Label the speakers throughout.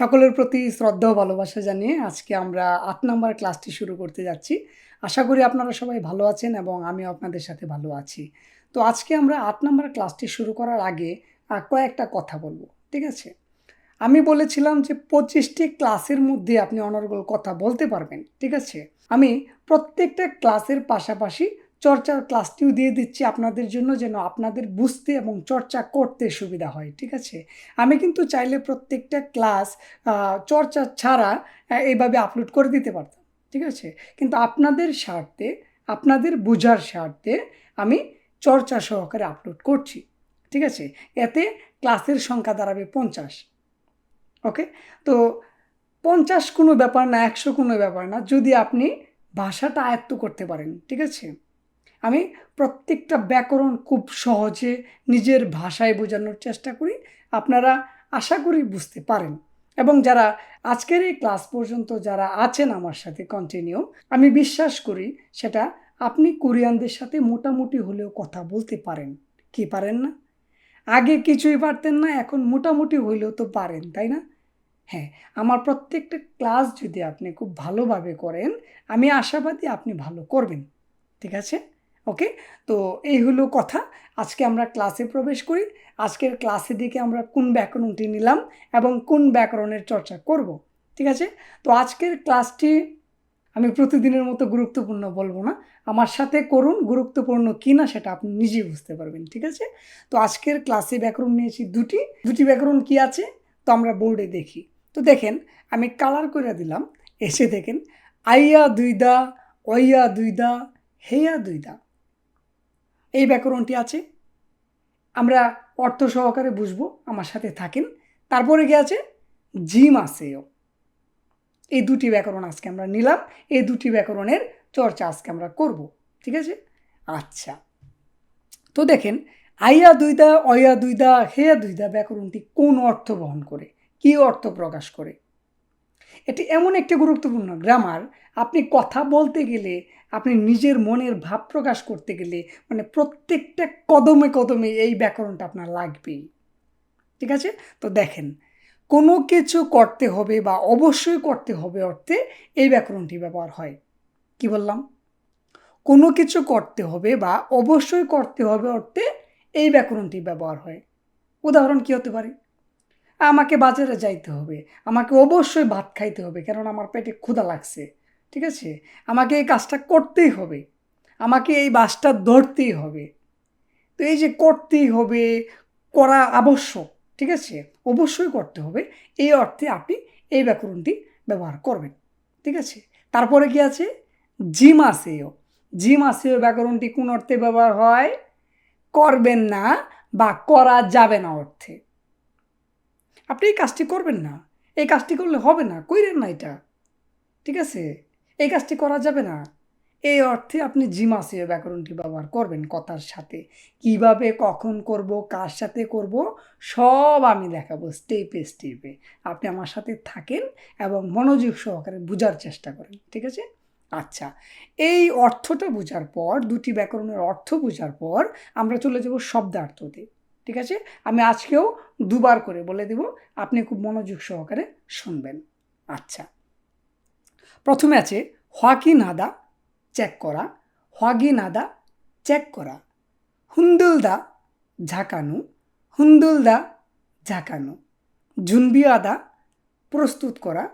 Speaker 1: সকলের প্রতি শ্রদ্ধা ও ভালোবাসা জানিয়ে আজকে আমরা আট নম্বর ক্লাসটি শুরু করতে যাচ্ছি। আশা করি আপনারা সবাই ভালো আছেন এবং আমিও আপনাদের সাথে ভালো আছি। তো আজকে আমরা আট নম্বর ক্লাসটি শুরু করার আগে কয়েকটা কথা বলব, ঠিক আছে? আমি বলেছিলাম যে পঁচিশটি ক্লাসের মধ্যে আপনি অনর্গল কথা বলতে পারবেন, ঠিক আছে? আমি প্রত্যেকটা ক্লাসের পাশাপাশি চর্চার ক্লাসটিও দিয়ে দিচ্ছি আপনাদের জন্য যেন আপনাদের বুঝতে এবং চর্চা করতে সুবিধা হয়, ঠিক আছে? আমি কিন্তু চাইলে প্রত্যেকটা ক্লাস চর্চা ছাড়া এইভাবে আপলোড করে দিতে পারতাম, ঠিক আছে? কিন্তু আপনাদের স্বার্থে, আপনাদের বোঝার স্বার্থে আমি চর্চা সহকারে আপলোড করছি, ঠিক আছে? এতে ক্লাসের সংখ্যা দাঁড়াবে পঞ্চাশ, ওকে? তো পঞ্চাশ কোনো ব্যাপার না, একশো কোনো ব্যাপার না, যদি আপনি ভাষাটা আয়ত্ত করতে পারেন, ঠিক আছে? আমি প্রত্যেকটা ব্যাকরণ খুব সহজে নিজের ভাষায় বোঝানোর চেষ্টা করি। আপনারা আশা করি বুঝতে পারেন। এবং যারা আজকের এই ক্লাস পর্যন্ত যারা আছেন আমার সাথে কন্টিনিউ আমি বিশ্বাস করি সেটা আপনি কোরিয়ানদের সাথে মোটামুটি হলেও কথা বলতে পারেন। কি পারেন না? আগে কিছুই পারতেন না, এখন মোটামুটি হইলেও তো পারেন, তাই না? হ্যাঁ আমার প্রত্যেকটা ক্লাস যদি আপনি খুব ভালোভাবে করেন, আমি আশাবাদী আপনি ভালো করবেন। ঠিক আছে? ওকে? তো এই হলো কথা। আজকে আমরা ক্লাসে প্রবেশ করি। আজকের ক্লাসে দিকে আমরা কোন ব্যাকরণটি নিলাম এবং কোন ব্যাকরণের চর্চা করব, ঠিক আছে? তো আজকের ক্লাসটি আমি প্রতিদিনের মতো গুরুত্বপূর্ণ বলব না। আমার সাথে করুন, গুরুত্বপূর্ণ কি না সেটা আপনি নিজেই বুঝতে পারবেন, ঠিক আছে? তো আজকের ক্লাসে ব্যাকরণ নিয়েছি দুটি। দুটি ব্যাকরণ কি আছে? তো আমরা বোর্ডে দেখি। তো দেখেন, আমি কালার করে দিলাম। এসে দেখেন, আইয়া দুইদা, অইয়া দুইদা, হেয়া দুইদা। এই ব্যাকরণটি আছে। আমরা অর্থ সহকারে বুঝব, আমার সাথে থাকেন। তারপরে কি আছে, জিম আছেও এই দুটি ব্যাকরণ আজকে আমরা নিলাম, এই দুটি ব্যাকরণের চর্চা আজকে আমরা করব, ঠিক আছে? আচ্ছা তো দেখেন আইয়া দুইদা, অয়া দুইদা, হেয়া দুইদা ব্যাকরণটি কোন অর্থ বহন করে? কি অর্থ প্রকাশ করে? এটি এমন একটি গুরুত্বপূর্ণ গ্রামার আপনি কথা বলতে গেলে, আপনি নিজের মনের ভাব প্রকাশ করতে গেলে মানে প্রত্যেকটা কদমে কদমে এই ব্যাকরণটা আপনার লাগবেই। ঠিক আছে? তো দেখেন, কোনো কিছু করতে হবে বা অবশ্যই করতে হবে অর্থে এই ব্যাকরণটি ব্যবহার হয়। কি বললাম? কোনো কিছু করতে হবে বা অবশ্যই করতে হবে অর্থে এই ব্যাকরণটি ব্যবহার হয়। উদাহরণ কি হতে পারে? আমাকে বাজারে যাইতে হবে। আমাকে অবশ্যই ভাত খাইতে হবে, কারণ আমার পেটে ক্ষুধা লাগছে, ঠিক আছে? আমাকে এই কাজটা করতেই হবে। আমাকে এই বাসটা ধরতেই হবে। তো এই যে করতেই হবে, করা আবশ্যক, ঠিক আছে? অবশ্যই করতে হবে। এই অর্থে আপনি এই ব্যাকরণটি ব্যবহার করবেন, ঠিক আছে? তারপরে কি আছে? জিম আসেও জিম আসেও ব্যাকরণটি কোন অর্থে ব্যবহার হয়? করবেন না বা করা যাবে না অর্থে। আপনি এই কাজটি করবেন না। এই কাজটি করলে হবে না। কইরেন না এটা। ঠিক আছে? এই কাজটি করা যাবে না। এই অর্থে আপনি জিমাসীয় ব্যাকরণটি ব্যবহার করবেন কথার সাথে। কীভাবে, কখন করব, কার সাথে করব, সব আমি দেখাবো স্টেপে স্টেপে আপনি আমার সাথে থাকেন এবং মনোযোগ সহকারে বোঝার চেষ্টা করেন। ঠিক আছে? আচ্ছা এই অর্থটা বোঝার পর, দুটি ব্যাকরণের অর্থ বোঝার পর, আমরা চলে যাব শব্দার্থতে। ঠিক আছে? আমি আজকেও দুবার করে বলে দেব, আপনি খুব মনোযোগ সহকারে শুনবেন। আচ্ছা। প্রথমে আছে, হোয়াকি নাদা চেক করা। হোয়াগি নাদা চেক করা। হুন্দুলদা ঝাঁকানো। হুন্দুলদা ঝাঁকানো। জুনবি আদা প্রস্তুত করা।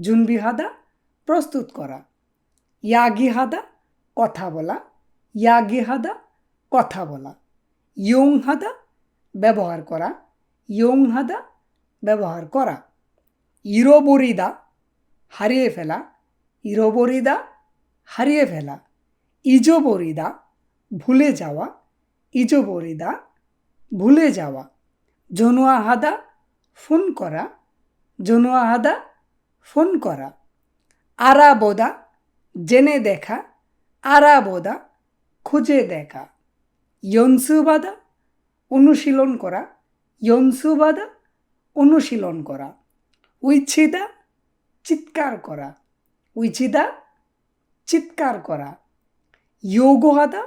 Speaker 1: জুনবি হাদা প্রস্তুত করা। ইয়াগি হাদা কথা বলা। ইয়াগি হাদা কথা বলা। ইয়ং হাদা ব্যবহার করা ইয়ং হাদা ব্যবহার করা ইরোবরিদা হারিয়ে ফেলা ইরোবরিদা হারিয়ে ফেলা ইজোবরিদা ভুলে যাওয়া ইজোবরিদা ভুলে যাওয়া জনুয়া হাদা ফোন করা জনুয়া হাদা ফোন করা আরাবোদা জেনে দেখা আরাবোদা খুঁজে দেখা ইয়নসুবাদা অনুশীলন করা ইয়নসুবাদা অনুশীলন করা উইচ্ছিদা চিৎকার করা উইচিদা চিৎকার করা ইয়োগহাদা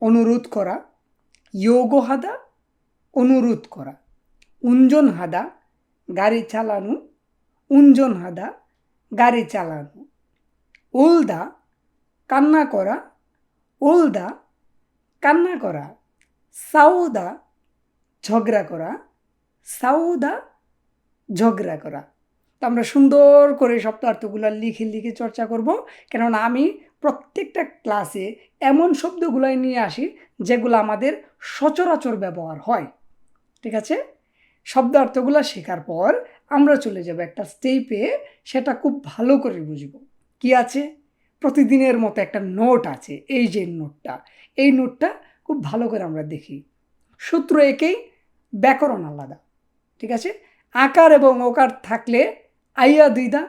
Speaker 1: অনুরোধ করা ইয়োগহাদা অনুরোধ করা উঞ্জন হাদা গাড়ি চালানো উঞ্জন হাদা গাড়ি চালানো উলদা কান্না করা উলদা কান্না করা। সাউদা ঝগড়া করা, সাউদা ঝগড়া করা। তো আমরা সুন্দর করে শব্দার্থগুলো লিখে লিখে চর্চা করব, কেননা আমি প্রত্যেকটা ক্লাসে এমন শব্দগুলাই নিয়ে আসি যেগুলো আমাদের সচরাচর ব্যবহার হয়। ঠিক আছে? শব্দার্থগুলো শেখার পর আমরা চলে যাব একটা স্টেপে সেটা খুব ভালো করে বুঝব। কি আছে? প্রতিদিনের মতো একটা নোট আছে, এই যে নোটটা এই নোটটা খুব ভালো করে আমরা দেখি। সূত্র একেই ব্যাকরণ আলাদা, ঠিক আছে? আকার এবং ওকার থাকলে আইয়া দুইদা,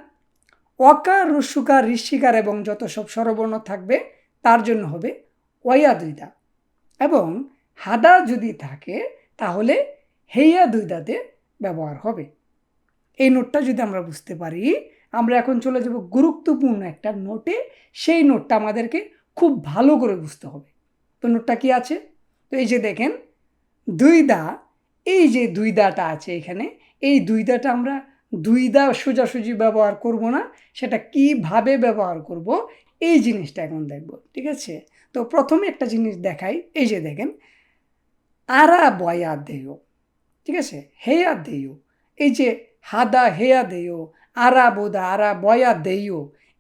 Speaker 1: অকার রস্যুকার ঋষিকার এবং যত সব স্বরবর্ণ থাকবে তার জন্য হবে ওয়া দুইদা। এবং হাদা যদি থাকে তাহলে হেইয়া দুইদাতে ব্যবহার হবে। এই নোটটা যদি আমরা বুঝতে পারি, আমরা এখন চলে যাব গুরুত্বপূর্ণ একটা নোটে। সেই নোটটা আমাদেরকে খুব ভালো করে বুঝতে হবে। তো নোটটা কি আছে? তো এই যে দেখেন, দুই দা, এই যে দুই দাটা আছে এখানে, এই দুই দাটা আমরা দুই দা সোজাসুজি ব্যবহার করব না, সেটা কীভাবে ব্যবহার করব? এই জিনিসটা এখন দেখব, ঠিক আছে? তো প্রথমে একটা জিনিস দেখাই, এই যে দেখেন, আরা বয়া দেয় ঠিক আছে? হেয়া দেয় এই যে হাদা হেয়া দেয় আরা বোদা, আরা বয়া দেয়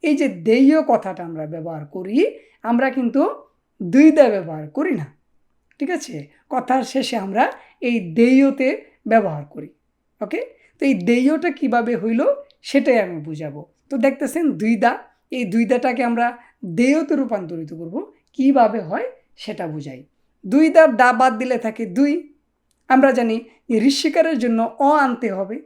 Speaker 1: এই যে দেয় কথাটা আমরা ব্যবহার করি, আমরা কিন্তু দুই দা ব্যবহার করি না। ঠিক আছে? কথার শেষে আমরা এই দেয়তে ব্যবহার করি। ওকে তো এই দেয়টা কীভাবে হইল সেটাই আমি বুঝাবো। তো দেখতেছেন দুই দা, এই দুই দাটাকে আমরা দেয়তে রূপান্তরিত করব। কীভাবে হয় সেটা বুঝাই। দুই দার দা বাদ দিলে থাকে দুই। আমরা জানি ঋষিকারের জন্য অ আনতে হবে।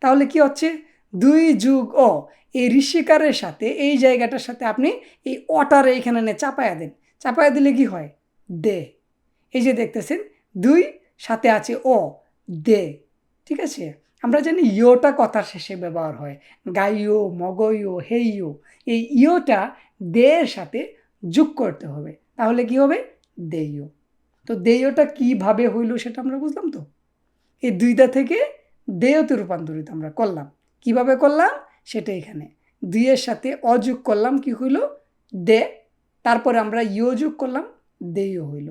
Speaker 1: তাহলে কি হচ্ছে? দুই যুগ অ। এই ঋষিকারের সাথে, এই জায়গাটার সাথে আপনি এই অটারে এখানে চাপায়া দেন। চাপায়া দিলে কি হয়? দে। এই যে দেখতেছেন, দুই, সাথে আছে ও, দে। ঠিক আছে? আমরা জানি ইয়োটা কথার শেষে ব্যবহার হয়। গাইও মগইও হেইও এই ইয়োটা দেয়ের সাথে যোগ করতে হবে। তাহলে কি হবে? দেইও তো দেয়টা কীভাবে হইল সেটা আমরা বুঝলাম তো? এই দুইটা থেকে দেয়তে রূপান্তরিত আমরা করলাম। কীভাবে করলাম? সেটা এখানে। দুইয়ের সাথে অযোগ করলাম, কি হইল? দে। তারপরে আমরা ইয় যোগ করলাম দেয় হইল।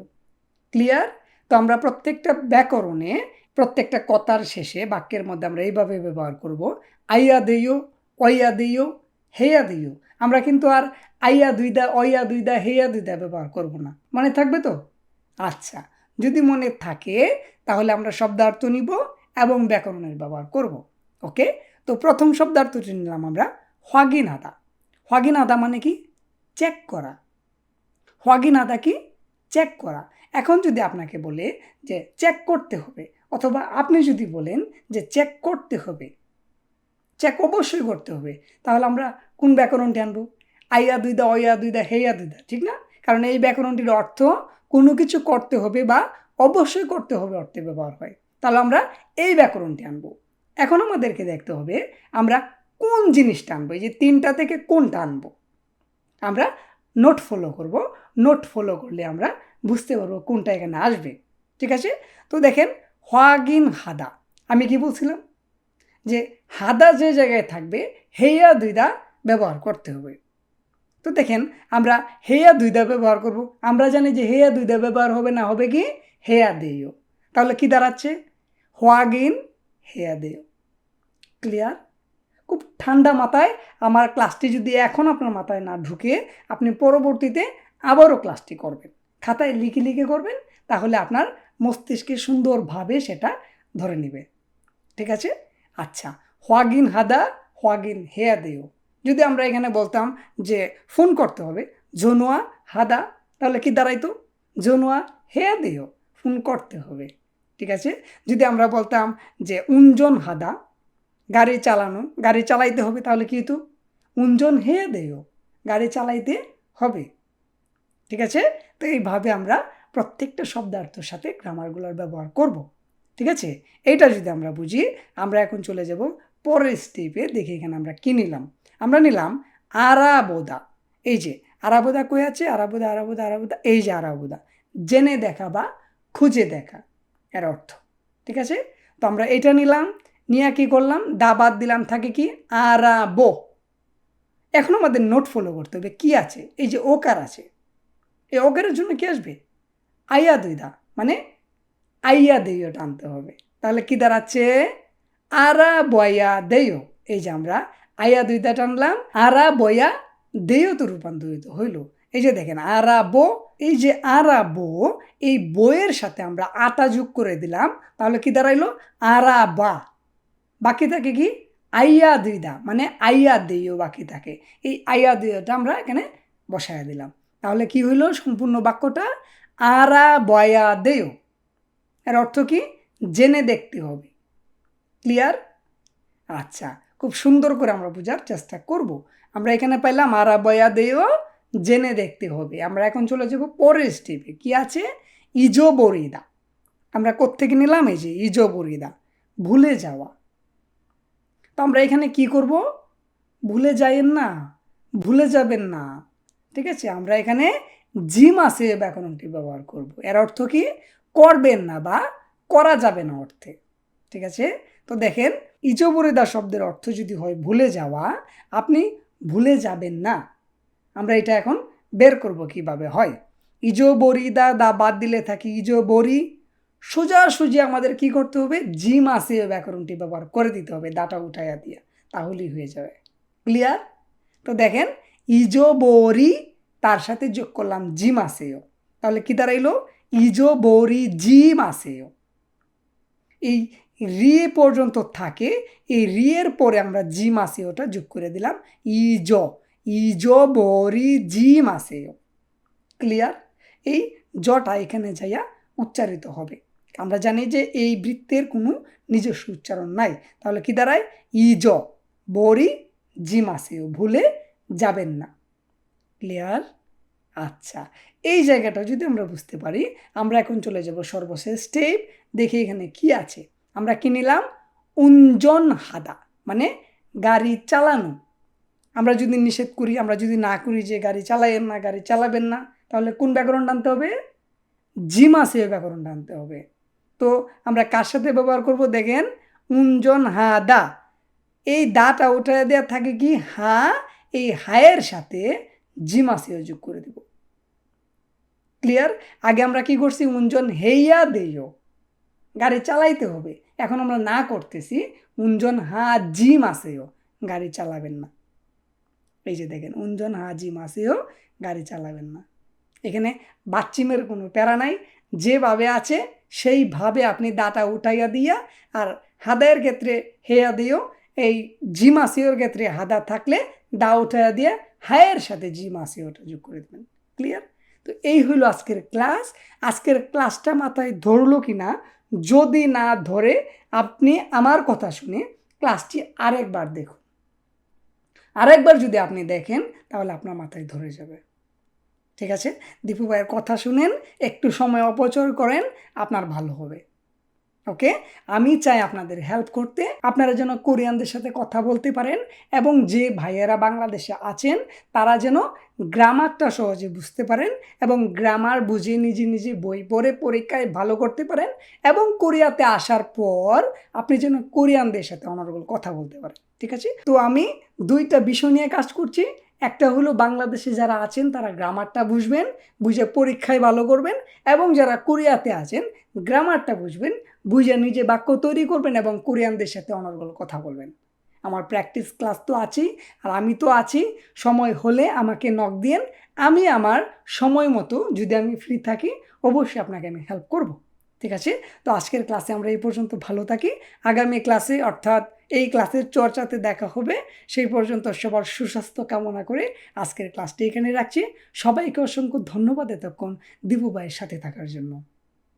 Speaker 1: ক্লিয়ার তো আমরা প্রত্যেকটা ব্যাকরণে, প্রত্যেকটা কথার শেষে বাক্যের মধ্যে আমরা এইভাবে ব্যবহার করব, আইয়া দেইও অইয়া দেইও হেয়া দিও আমরা কিন্তু আর আইয়া দুইদা, অইয়া দুইদা, হেয়া দুইদা ব্যবহার করব না। মনে থাকবে তো? আচ্ছা যদি মনে থাকে, তাহলে আমরা শব্দার্থ নিব এবং ব্যাকরণের ব্যবহার করব। ওকে? তো প্রথম শব্দার্থটি নিলাম আমরা হ্বাগিন আদা মানে কি? চেক করা। হ্বাগিন আদা কি? চেক করা। এখন যদি আপনাকে বলে যে চেক করতে হবে, অথবা আপনি যদি বলেন যে চেক করতে হবে চেক অবশ্যই করতে হবে, তাহলে আমরা কোন ব্যাকরণটি আনব? আইয়া দুইদা অয়া দুইদা হেয়া দুইদা ঠিক না? কারণ এই ব্যাকরণটির অর্থ কোনো কিছু করতে হবে বা অবশ্যই করতে হবে অর্থে ব্যবহার হয়। তাহলে আমরা এই ব্যাকরণটি আনব। এখন আমাদেরকে দেখতে হবে আমরা কোন জিনিসটা আনব? এই যে তিনটা থেকে কোনটা আনব? আমরা নোট ফলো করব। নোট ফলো করলে আমরা বুঝতে পারব কোনটা এখানে আসবে। ঠিক আছে? তো দেখেন, হোয়াগিন হাদা। আমি কি বলছিলাম? যে হাদা যে জায়গায় থাকবে, হেয়া দুইদা ব্যবহার করতে হবে। তো দেখেন, আমরা হেয়া দুইদা ব্যবহার করব। আমরা জানি যে হেয়া দুইদা ব্যবহার হবে না হবে কি? হেয়া দেয়। তাহলে কি দাঁড়াচ্ছে? হোয়াগিন হেয়া দেয়। ক্লিয়ার? ঠান্ডা মাথায় আমার ক্লাসটি যদি এখন আপনার মাথায় না ঢুকে, আপনি পরবর্তীতে আবারও ক্লাসটি করবেন। খাতায় লিখে লিখে করবেন, তাহলে আপনার মস্তিষ্কে সুন্দরভাবে সেটা ধরে নেবে। ঠিক আছে? আচ্ছা হোয়াগিন হাদা, হোয়াগিন হেয়া দেও। যদি আমরা এখানে বলতাম যে ফোন করতে হবে, জনুয়া হাদা, তাহলে কি দাঁড়াইতো? জনুয়া হেয়া দেও, ফোন করতে হবে। ঠিক আছে? যদি আমরা বলতাম যে উঞ্জন হাদা গাড়ি চালানো, গাড়ি চালাইতে হবে তাহলে কি হতো উঞ্জন হেয়া দেও গাড়ি চালাইতে হবে। ঠিক আছে? তো এইভাবে আমরা প্রত্যেকটা শব্দার্থর সাথে গ্রামারগুলোর ব্যবহার করব। ঠিক আছে? এইটা যদি আমরা বুঝি, আমরা এখন চলে যাব পরের স্টেপে দেখি এখানে আমরা কী নিলাম। আমরা নিলাম আরাবোদা। এই যে, আরাবোদা কই আছে? আরাবোদা আরাবোদা আরাবোদা, এই যে আরাবোদা। জেনে দেখা বা খুঁজে দেখা, এর অর্থ। ঠিক আছে? তো আমরা এটা নিলাম নিয়ে কি করলাম? দা বাদ দিলাম, থাকে কি? আরাবো। এখন আমাদের নোট ফলো করতে হবে, কী আছে? এই যে ওকার আছে। এই ওকারের জন্য কী আসবে? আইয়া দুই দা মানে আইয়া দেইও টানতে হবে। তাহলে কি দাঁড়াচ্ছে? আরা বয়া দেয় এই যে আমরা আইয়া দুইটা টানলাম আরা বয়া দেয় তো রূপান্তরিত হইল। এই যে দেখেন আরা বো এই যে আরা বো এই বইয়ের সাথে আমরা আটা যোগ করে দিলাম, তাহলে কি দাঁড়াইলো? আরা বা বাকি থাকে কি? আইয়া দুইদা মানে আইয়া দেইও বাকি থাকে। এই আইয়া দেইওটা আমরা এখানে বসায় দিলাম। তাহলে কি হইল? সম্পূর্ণ বাক্যটা আরা বয়া দেও এর অর্থ কি? জেনে দেখতে হবে। ক্লিয়ার? আচ্ছা খুব সুন্দর করে আমরা বোঝার চেষ্টা করব। আমরা এখানে পাইলাম আরা বয়া দেও জেনে দেখতে হবে। আমরা এখন চলে যাব পরের স্টেপে কি আছে? ইজো বরিদা আমরা কোত্থেকে নিলাম? এই যে ইজো বরিদা ভুলে যাওয়া। তো আমরা এখানে কি করব? ভুলে যাইয়েন না, ভুলে যাবেন না। ঠিক আছে? আমরা এখানে জিম আসে ব্যাকরণটি ব্যবহার করব। এর অর্থ কি? করবেন না বা করা যাবে না অর্থে। ঠিক আছে? তো দেখেন, ইজবরিদা শব্দের অর্থ যদি হয় ভুলে যাওয়া, আপনি ভুলে যাবেন না। আমরা এটা এখন বের করব কীভাবে হয়। ইজো বরিদা দা বাদ দিলে থাকি ইজো বরি সোজাসুজি আমাদের কি করতে হবে? জিম আসে ব্যাকরণটি ব্যবহার করে দিতে হবে দাটা উঠাইয়া দিয়া। তাহলেই হয়ে যাবে। ক্লিয়ার তো দেখেন ইজো বরি তার সাথে যোগ করলাম জিম আসেও তাহলে কি দাঁড়াইলো? ইজো বরি জিম আসেও এই রি পর্যন্ত থাকে, এই রিয়ের পরে আমরা জিম আসেওটা যোগ করে দিলাম ইজ। ইজো বরি জিম আসেও ক্লিয়ার এই জটা এখানে যাইয়া উচ্চারিত হবে। আমরা জানি যে এই বৃত্তের কোনো নিজস্ব উচ্চারণ নাই। তাহলে কি দাঁড়ায়? ইজ, বরি, জিম আসেও ভুলে যাবেন না। ক্লিয়ার? আচ্ছা এই জায়গাটা যদি আমরা বুঝতে পারি, আমরা এখন চলে যাব সর্বশেষ স্টেপ। দেখি এখানে কি আছে। আমরা কি নিলাম? উঞ্জন হাদা মানে গাড়ি চালানো। আমরা যদি নিষেধ করি, আমরা যদি না করি যে গাড়ি চালাইয়েন না, গাড়ি চালাবেন না, তাহলে কোন ব্যাকরণ টানতে হবে? জিমা সে ব্যাকরণ টানতে হবে। তো আমরা কার সাথে ব্যবহার করব? দেখেন উঞ্জন হা, দা। এই দাটা উঠে দেওয়া থাকে কি? হা, এই হায়ের সাথে জিমাসিও যোগ করে দেব। ক্লিয়ার আগে আমরা কি করছি? উঞ্জন হেইয়া দেইও। গাড়ি চালাইতে হবে। এখন আমরা না করতেছি উঞ্জন হা জিম আসেও গাড়ি চালাবেন না। এই যে দেখেন উঞ্জন হা জিম আসেও গাড়ি চালাবেন না। এখানে বাচ্চিমের কোনো প্যারা নাই। যেভাবে আছে সেইভাবে আপনি দাটা উঠাইয়া দিয়া আর হাদায়ের ক্ষেত্রে হেয়া দিও। এই জিমাসিওর ক্ষেত্রে হাদা থাকলে দা উঠাইয়া দিয়ে হায়ের সাথে জিমাসিওটা যোগ করে দেবেন। ক্লিয়ার তো এই হইল আজকের ক্লাস। আজকের ক্লাসটা মাথায় ধরলো কি না যদি না ধরে আপনি আমার কথা শুনে ক্লাসটি আরেকবার দেখুন। আরেকবার যদি আপনি দেখেন, তাহলে আপনার মাথায় ধরে যাবে। ঠিক আছে? দীপু ভাইয়ের কথা শুনেন, একটু সময় অপচয় করেন, আপনার ভালো হবে। ওকে? আমি চাই আপনাদের হেল্প করতে, আপনারা যেন কোরিয়ানদের সাথে কথা বলতে পারেন এবং যে ভাইয়েরা বাংলাদেশে আছেন, তারা যেন গ্রামারটা সহজে বুঝতে পারেন এবং গ্রামার বুঝে নিজে নিজে বই পড়ে পরীক্ষায় ভালো করতে পারেন এবং কোরিয়াতে আসার পর আপনি যেন কোরিয়ানদের সাথে অনারবল কথা বলতে পারেন। ঠিক আছে? তো আমি দুইটা বিষয় নিয়ে কাজ করছি। একটা হলো বাংলাদেশে যারা আছেন, তারা গ্রামারটা বুঝবেন, বুঝে পরীক্ষায় ভালো করবেন এবং যারা কোরিয়াতে আছেন, গ্রামারটা বুঝবেন, বুঝে নিজে বাক্য তৈরি করবেন এবং কোরিয়ানদের সাথে অনর্গল কথা বলবেন। আমার প্র্যাকটিস ক্লাস তো আছেই, আর আমি তো আছি, সময় হলে আমাকে নক দিয়েন। আমি আমার সময় মতো যদি আমি ফ্রি থাকি, অবশ্যই আপনাকে আমি হেল্প করব। ঠিক আছে? তো আজকের ক্লাসে আমরা এই পর্যন্ত ভালো থাকি। আগামী ক্লাসে অর্থাৎ এই ক্লাসের চর্চাতে দেখা হবে। সেই পর্যন্ত সবার সুস্বাস্থ্য কামনা করে আজকের ক্লাসটি এখানে রাখছি। সবাইকে অসংখ্য ধন্যবাদ এতক্ষণ দীপু ভাইয়ের সাথে থাকার জন্য।